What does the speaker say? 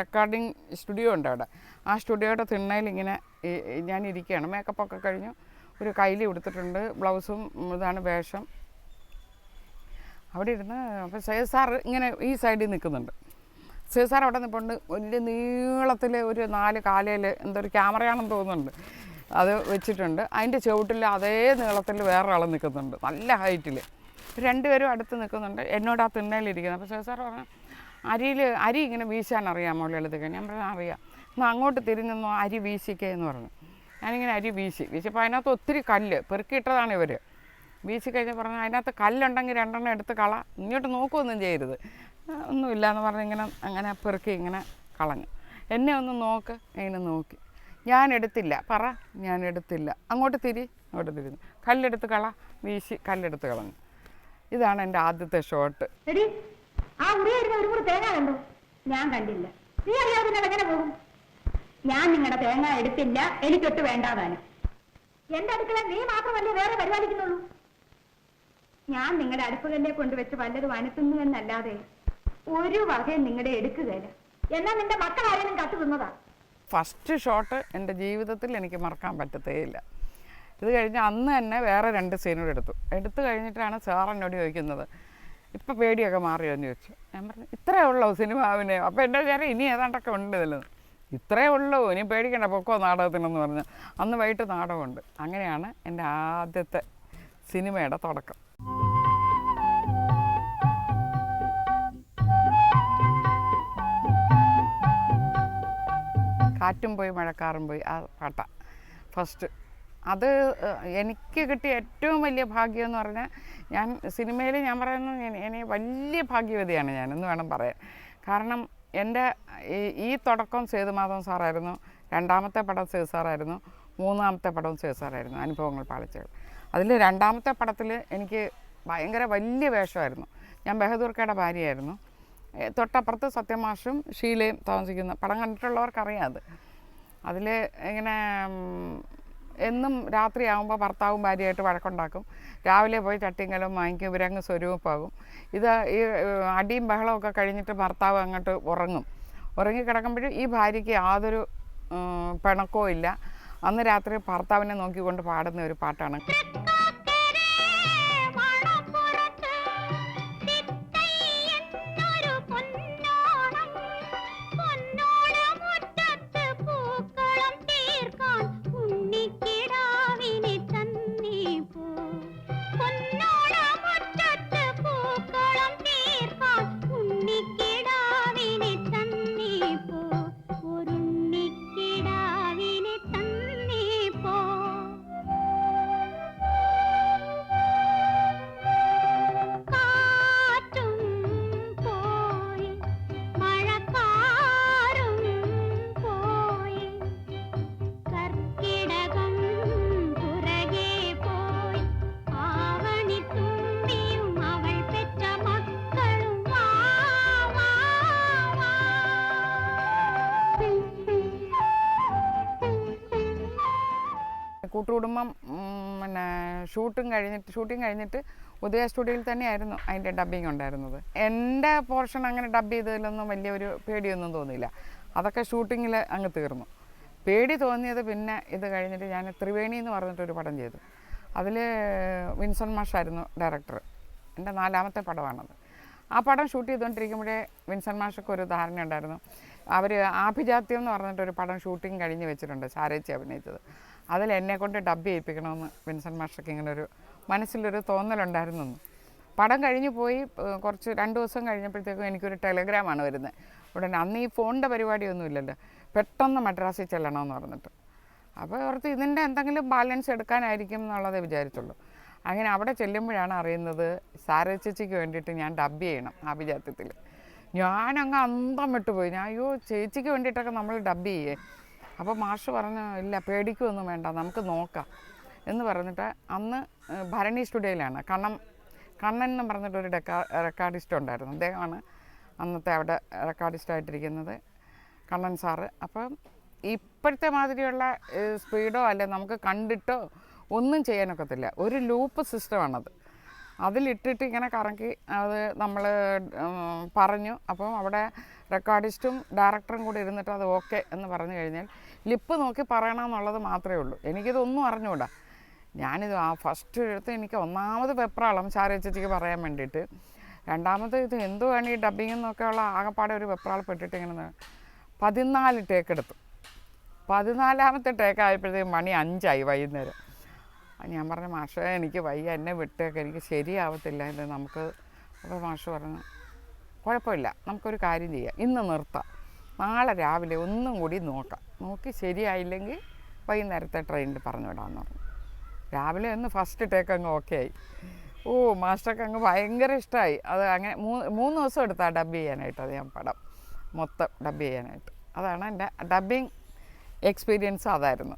Recording studio ഉണ്ട് അവിടെ. ആ സ്റ്റുഡിയോയുടെ തിണ്ണയിൽ ഇങ്ങനെ ഞാൻ ഇരിക്കുകയാണ്. മേക്കപ്പൊക്കെ കഴിഞ്ഞു. ഒരു കയ്യിൽ കൊടുത്തിട്ടുണ്ട് ബ്ലൗസും ഇതാണ് വേഷം. അവിടെ ഇരുന്ന് അപ്പോൾ സേസാർ ഇങ്ങനെ ഈ സൈഡിൽ നിൽക്കുന്നുണ്ട്. സേസാർ അവിടെ നിൽപ്പുണ്ട് വലിയ നീളത്തിൽ ഒരു നാല് കാലയിൽ എന്തോ ഒരു ക്യാമറയാണെന്ന് തോന്നുന്നുണ്ട്. അത് വെച്ചിട്ടുണ്ട്. അതിന്റെ ചുവട്ടിൽ അതേ നീളത്തിൽ വേറൊരാൾ നിൽക്കുന്നുണ്ട്. നല്ല ഹൈറ്റിൽ. രണ്ടുപേരും അടുത്ത് നിൽക്കുന്നുണ്ട്. എന്നോട് ആ തിണ്ണയിലിരിക്കുന്നത് അപ്പോൾ സേസാർ പറഞ്ഞു അരിയിൽ അരി ഇങ്ങനെ വീശാൻ അറിയാമോ ലളിതയ്ക്ക് ഞാൻ പറഞ്ഞു അറിയാം. എന്നാൽ അങ്ങോട്ട് തിരിഞ്ഞൊന്നും അരി വീശിക്കേ എന്ന് പറഞ്ഞു. ഞാനിങ്ങനെ അരി വീശി. വീശിയപ്പോൾ അതിനകത്ത് ഒത്തിരി കല്ല് പെറുക്കിയിട്ടതാണ് ഇവർ വീശി കഴിഞ്ഞ് പറഞ്ഞു അതിനകത്ത് കല്ലുണ്ടെങ്കിൽ രണ്ടെണ്ണം എടുത്ത് കള. ഇങ്ങോട്ട് നോക്കുകയൊന്നും ചെയ്യരുത്. ഒന്നുമില്ല എന്ന് പറഞ്ഞ് ഇങ്ങനെ അങ്ങനെ പെറുക്കി ഇങ്ങനെ കളഞ്ഞു. എന്നെ ഒന്ന് നോക്ക്. ഇങ്ങനെ നോക്കി. ഞാൻ എടുത്തില്ല. പറ. ഞാൻ എടുത്തില്ല. അങ്ങോട്ട് തിരി. അങ്ങോട്ട് തിരിഞ്ഞു. കല്ലെടുത്ത് കള. വീശി കല്ലെടുത്ത് കളഞ്ഞു. ഇതാണ് എന്റെ ആദ്യത്തെ ഷോട്ട്. ആ ഉറിയായിരുന്ന ഒരു കൂടി തേങ്ങ കണ്ടു? ഞാൻ കണ്ടില്ല. നീ അറിയാതെ പിന്നെ എങ്ങനെ പോകും? ഞാൻ നിങ്ങളുടെ തേങ്ങ എടുത്തില്ല എനിക്കൊട്ട് വേണ്ടാതാനും. എന്റെ അടുക്കള നീ മാത്രമല്ലേ വേറെ പരിപാലിക്കുന്നുള്ളൂ? ഞാൻ നിങ്ങളുടെ അടുപ്പുകല്ലെ കൊണ്ടുവച്ച് വല്ലതും അനത്തുന്നു എന്നല്ലാതെ ഒരു വകയും നിങ്ങളുടെ എടുക്കുകയില്ല എന്നാ നിന്റെ മക്കളായാലും കത്തു തിന്നതാ? ഫസ്റ്റ് ഷോട്ട് എന്റെ ജീവിതത്തിൽ എനിക്ക് മറക്കാൻ പറ്റത്തേയില്ല. ഇത് കഴിഞ്ഞ് അന്ന് തന്നെ വേറെ രണ്ട് സീനൂടെ എടുത്തു. എടുത്തു കഴിഞ്ഞിട്ടാണ് സാർ എന്നോട് ചോദിക്കുന്നത് ഇപ്പം പേടിയൊക്കെ മാറിയോ എന്ന് ചോദിച്ചു. ഞാൻ പറഞ്ഞു ഇത്രയേ ഉള്ളൂ സിനിമ അവന് അപ്പോൾ എന്റെ വിചാരം ഇനി ഏതാണ്ടൊക്കെ ഉണ്ട് ഇതിലെന്ന് ഇത്രയേ ഉള്ളൂ. ഇനി പേടിക്കണ്ട. പൊക്കോ നാടകത്തിനെന്ന് പറഞ്ഞു. അന്ന് വൈകിട്ട് നാടകമുണ്ട്. അങ്ങനെയാണ് എന്റെ ആദ്യത്തെ സിനിമയുടെ തുടക്കം. കാറ്റും പോയി മഴക്കാറും പോയി ആ പാട്ട. ഫസ്റ്റ് അത് എനിക്ക് കിട്ടിയ ഏറ്റവും വലിയ ഭാഗ്യം എന്ന് പറഞ്ഞാൽ ഞാൻ സിനിമയിൽ ഞാൻ പറയുന്നത് ഞാൻ- വലിയ ഭാഗ്യവതിയാണ് ഞാൻ എന്ന് വേണം പറയാൻ. കാരണം എന്റെ ഈ- തുടക്കം സേതുമാധവൻ സാറായിരുന്നു രണ്ടാമത്തെ പടം സേതു സാറായിരുന്നു മൂന്നാമത്തെ പടവും സേതു സാറായിരുന്നു അനുഭവങ്ങൾ പാളിച്ചകൾ അതിൽ രണ്ടാമത്തെ പടത്തിൽ എനിക്ക് ഭയങ്കര വലിയ വേഷമായിരുന്നു. ഞാൻ ബഹദൂർക്കയുടെ ഭാര്യയായിരുന്നു. തൊട്ടപ്പുറത്ത് സത്യമാഷും ഷീലയും താമസിക്കുന്ന പടം കണ്ടിട്ടുള്ളവർക്കറിയാം അത്. അതിൽ ഇങ്ങനെ എന്നും രാത്രിയാകുമ്പോൾ ഭർത്താവും ഭാര്യയായിട്ട് വഴക്കുണ്ടാക്കും. രാവിലെ പോയി ചട്ടിങ്കലും വാങ്ങിക്കും ഇവരങ്ങ് സ്വരൂപമാകും ഇത് ഈ അടിയും ബഹളമൊക്കെ കഴിഞ്ഞിട്ട് ഭർത്താവ് അങ്ങോട്ട് ഉറങ്ങും. ഉറങ്ങിക്കിടക്കുമ്പോഴും ഈ ഭാര്യയ്ക്ക് യാതൊരു പിണക്കവും ഇല്ല. അന്ന് രാത്രി ഭർത്താവിനെ നോക്കിക്കൊണ്ട് പാടുന്ന ഒരു പാട്ടാണ്. കൂട്ടുകുടുംബം പിന്നെ ഷൂട്ടും കഴിഞ്ഞിട്ട് ഷൂട്ടിങ് കഴിഞ്ഞിട്ട് ഉദയ സ്റ്റുഡിയോയിൽ തന്നെയായിരുന്നു അതിന്റെ ഡബ്ബിങ് ഉണ്ടായിരുന്നത്. എന്റെ പോർഷൻ അങ്ങനെ ഡബ് ചെയ്തതിലൊന്നും വലിയൊരു പേടിയൊന്നും തോന്നിയില്ല. അതൊക്കെ ഷൂട്ടിങ്ങിൽ അങ്ങ് തീർന്നു. പേടി തോന്നിയത് പിന്നെ ഇത് കഴിഞ്ഞിട്ട് ഞാൻ ത്രിവേണി എന്ന് പറഞ്ഞിട്ടൊരു പടം ചെയ്തു. അതിൽ വിൻസൺ മാഷായിരുന്നു ഡയറക്ടർ എന്റെ നാലാമത്തെ പടമാണത്. ആ പടം ഷൂട്ട് ചെയ്തുകൊണ്ടിരിക്കുമ്പോഴേ വിൻസൺ മാഷൊക്കെ ഒരു ധാരണ ഉണ്ടായിരുന്നു അവർ ആഭിജാത്യം എന്ന് പറഞ്ഞിട്ടൊരു പടം ഷൂട്ടിങ് കഴിഞ്ഞ് വെച്ചിട്ടുണ്ട്. ചാരേച്ചി അഭിനയിച്ചത്. അതിൽ എന്നെ കൊണ്ട് ഡബ് ചെയ്യിപ്പിക്കണമെന്ന് വിൻസെന്റ് മാഷ്ടർക്ക് ഇങ്ങനെ ഒരു മനസ്സിലൊരു തോന്നലുണ്ടായിരുന്നു പടം കഴിഞ്ഞു പോയി കുറച്ച് രണ്ട് ദിവസം കഴിഞ്ഞപ്പോഴത്തേക്കും എനിക്കൊരു ടെലഗ്രാമാണ് വരുന്നത്. ഉടനെ അന്ന് ഈ ഫോണിന്റെ പരിപാടിയൊന്നുമില്ലല്ലോ. പെട്ടെന്ന് മദ്രാസിൽ ചെല്ലണമെന്ന് പറഞ്ഞിട്ട്. അപ്പോൾ ഓർത്ത് ഇതിന്റെ എന്തെങ്കിലും ബാലൻസ് എടുക്കാനായിരിക്കും എന്നുള്ളതേ വിചാരിച്ചുള്ളൂ. അങ്ങനെ അവിടെ ചെല്ലുമ്പോഴാണ് അറിയുന്നത് സാരച്ചേച്ചിക്ക് വേണ്ടിയിട്ട് ഞാൻ ഡബ് ചെയ്യണം അഭിജാത്യത്തിൽ ഞാനങ്ങ് അന്തം വിട്ടുപോയി. ഞാൻ അയ്യോ ചേച്ചിക്ക് വേണ്ടിയിട്ടൊക്കെ നമ്മൾ ഡബ് ചെയ്യേ. അപ്പോൾ മാഷ് പറഞ്ഞു ഇല്ല പേടിക്കൊന്നും വേണ്ട നമുക്ക് നോക്കാം. എന്ന് പറഞ്ഞിട്ട് അന്ന് ഭരണി സ്റ്റുഡിയോയിലാണ്. കണ്ണം കണ്ണൻ എന്ന് പറഞ്ഞിട്ടൊരു ഡെക്കാ റെക്കോർഡിസ്റ്റ് ഉണ്ടായിരുന്നു. അദ്ദേഹമാണ് അന്നത്തെ അവിടെ റെക്കാർഡിസ്റ്റായിട്ടിരിക്കുന്നത് കണ്ണൻ സാറ്. അപ്പം ഇപ്പോഴത്തെ മാതിരിയുള്ള സ്പീഡോ അല്ലെ നമുക്ക് കണ്ടിട്ടോ ഒന്നും ചെയ്യാനൊക്കത്തില്ല. ഒരു ലൂപ്പ് സിസ്റ്റമാണത്. അതിലിട്ടിട്ട് ഇങ്ങനെ കറക്കി അത് നമ്മൾ പറഞ്ഞു. അപ്പം അവിടെ റെക്കോർഡിസ്റ്റും ഡയറക്ടറും കൂടി ഇരുന്നിട്ട് അത് ഓക്കെ എന്ന് പറഞ്ഞു കഴിഞ്ഞാൽ ലിപ്പ് നോക്കി പറയണമെന്നുള്ളത് മാത്രമേ ഉള്ളൂ. എനിക്കിതൊന്നും അറിഞ്ഞുകൂടാ ഞാനിത് ആ ഫസ്റ്റ് എഴുത്ത് എനിക്ക് ഒന്നാമത് വെപ്രാളം ശാരദ ചേച്ചിക്ക് പറയാൻ വേണ്ടിയിട്ട്. രണ്ടാമത് ഇത് എന്തുവാണ് ഈ ഡബിങ് എന്നൊക്കെയുള്ള ആകെപ്പാടെ ഒരു വെപ്രാളപ്പെട്ടിട്ട് ഇങ്ങനെ പതിനാല് ടേക്ക് എടുത്തു പതിനാലാമത്തെ ടേക്ക് ആയപ്പോഴത്തേക്കും മണി അഞ്ചായി വൈകുന്നേരം. ഞാൻ പറഞ്ഞു മാഷേ എനിക്ക് വയ്യ എന്നെ വിട്ടേക്ക് എനിക്ക് ശരിയാവത്തില്ല ഇത് നമുക്ക് അപ്പോൾ മാഷ് പറഞ്ഞു കുഴപ്പമില്ല നമുക്കൊരു കാര്യം ചെയ്യാം ഇന്ന് നിർത്താം നാളെ രാവിലെ ഒന്നും കൂടി നോക്കാം നോക്കി ശരിയായില്ലെങ്കിൽ വൈകുന്നേരത്തെ ട്രെയിനിൽ പറഞ്ഞു വിടാമെന്ന് പറഞ്ഞു. രാവിലെ ഒന്ന് ഫസ്റ്റ് ടേക്ക് അങ്ങ് ഓക്കെ ആയി. ഓ മാസ്റ്റർക്ക് അങ്ങ് ഭയങ്കര ഇഷ്ടമായി അത് അങ്ങനെ മൂന്ന് മൂന്ന് ദിവസം എടുത്താൽ ഡബ് ചെയ്യാനായിട്ട് അത് ഞാൻ പടം മൊത്തം ഡബ് ചെയ്യാനായിട്ട്. അതാണ് എന്റെ ഡബ്ബിങ് എക്സ്പീരിയൻസ് അതായിരുന്നു